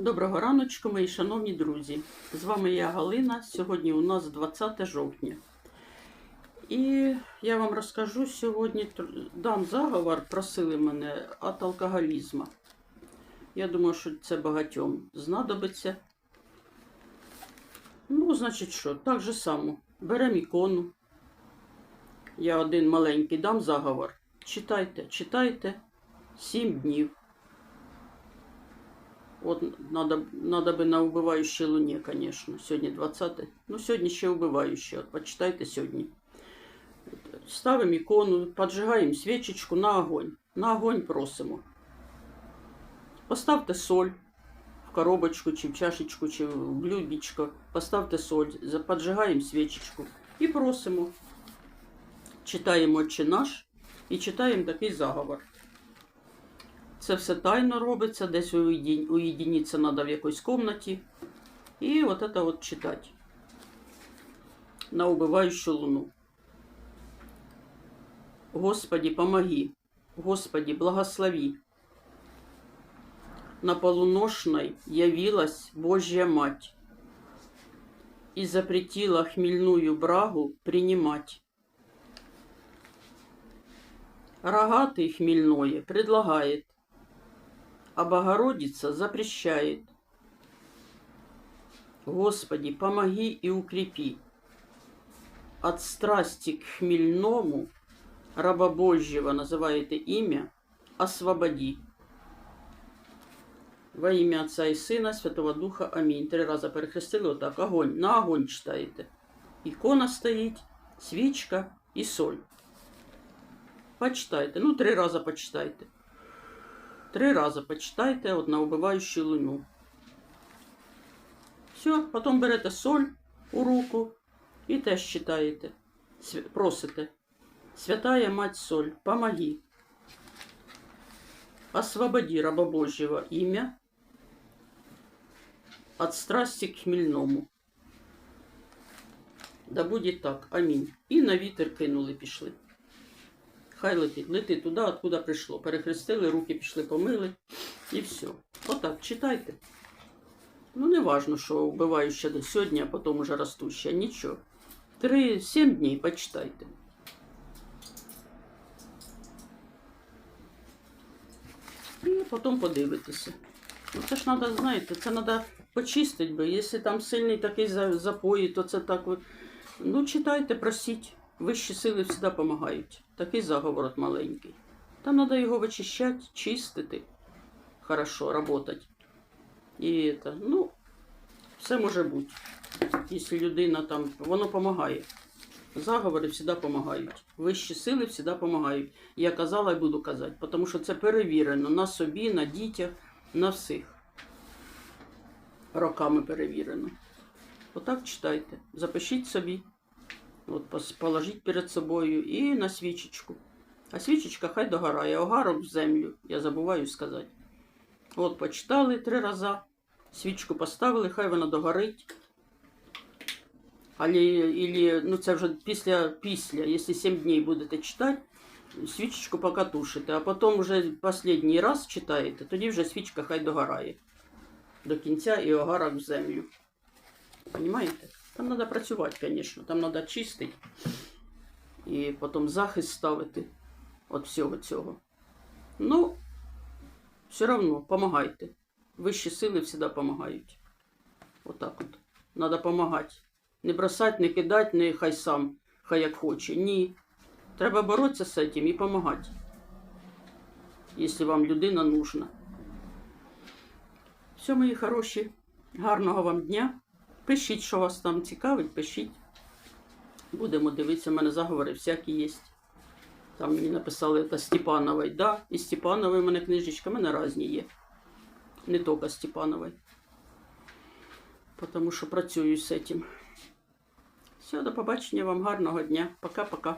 Доброго раночку, мої шановні друзі. З вами я Галина. Сьогодні у нас 20 жовтня. І я вам розкажу сьогодні, дам заговор, просили мене від алкоголізму. Я думаю, що це багатьом знадобиться. Ну, значить що, так же само. Беремо ікону. Я один маленький дам заговор. Читайте, читайте 7 днів. От надо, надо би на убивающей луні, конечно. Сьогодні 20. Ну, сьогодні ще убиваюче. От почитайте сьогодні. Ставимо ікону, поджигаємо свічечку на огонь. На огонь просимо. Поставте соль в коробочку, чи в чашечку, чи в блюдечко. Поставте соль, поджигаємо свічечку і просимо. Читаємо «Отче наш» і читаємо такий заговор. Це все тайно робиться, десь уєдинитися треба в якійсь кімнаті. І от це от читати. На убивающую луну. Господи, помоги. Господи, благослови. На полуношной явилась Божья Мать и запретила хмельную брагу принимать. Рогатый хмельное предлагает, а Богородица запрещает. Господи, помоги и укрепи. От страсти к хмельному раба Божьего называет имя, освободи. Во ім'я Отця і Сина, Святого Духа. Амінь. Три рази перехрестили отак. Огонь. На огонь читаєте. Ікона стоїть, свічка і соль. Почитайте. Ну, три рази почитайте. Три рази почитайте от на убиваючу луну. Все, потім берете соль у руку і теж читаєте. Свя- Просите. Святая Мать Соль, помоги. Освободи раба Божьего имя от страсти к хмельному. Да буде так. Амінь. І на вітер кинули, пішли. Хай летить, лети туди, откуда прийшло. Перехрестили, руки пішли, помили і все. Отак, читайте. Ну, не важно, що вбиваюча до сьогодні, а потім уже ростуща. Нічого. Три-сім днів почитайте. І потім подивитися. Ну, це ж треба, знаєте, це треба почистити, бо якщо там сильний такий запої, то це так. Ну, читайте, просіть. Вищі сили завжди допомагають. Такий заговорот маленький. Там треба його вичищати, чистити. Хорошо, работать. І це, ну, все може бути. Якщо людина там, воно допомагає. Заговори завжди допомагають. Вищі сили завжди допомагають. Я казала і буду казати, тому що це перевірено на собі, на дітях, на всіх. Роками перевірено. Отак читайте. Запишіть собі. От положіть перед собою і на свічечку. А свічечка хай догорає, огарок в землю. Я забуваю сказати. От почитали три рази, свічку поставили, хай вона догорить. Але, или, ну це вже після, після, якщо 7 днів будете читати, свічечку поки тушите, а потім вже останній раз читаєте, тоді вже свічка хай догорає до кінця і огарок в землю. Понимаєте? Там треба працювати, звісно, там треба чистити і потім захист ставити від всього цього. Ну, все одно, допомагайте. Вищі сили завжди допомагають. Отак от. Треба допомагати. Не бросати, не кидати, не хай сам, хай як хоче. Ні. Треба боротися з цим і допомагати. Якщо вам людина нужна. Все, мої хороші. Гарного вам дня. Пишіть, що вас там цікавить, пишіть. Будемо дивитися, у мене заговори всякі є. Там мені написали це Степанової. Да, і Степанової в мене книжечка, в мене різні є. Не тільки Степанової. Тому що працюю з цим. Все, до побачення вам гарного дня. Пока-пока.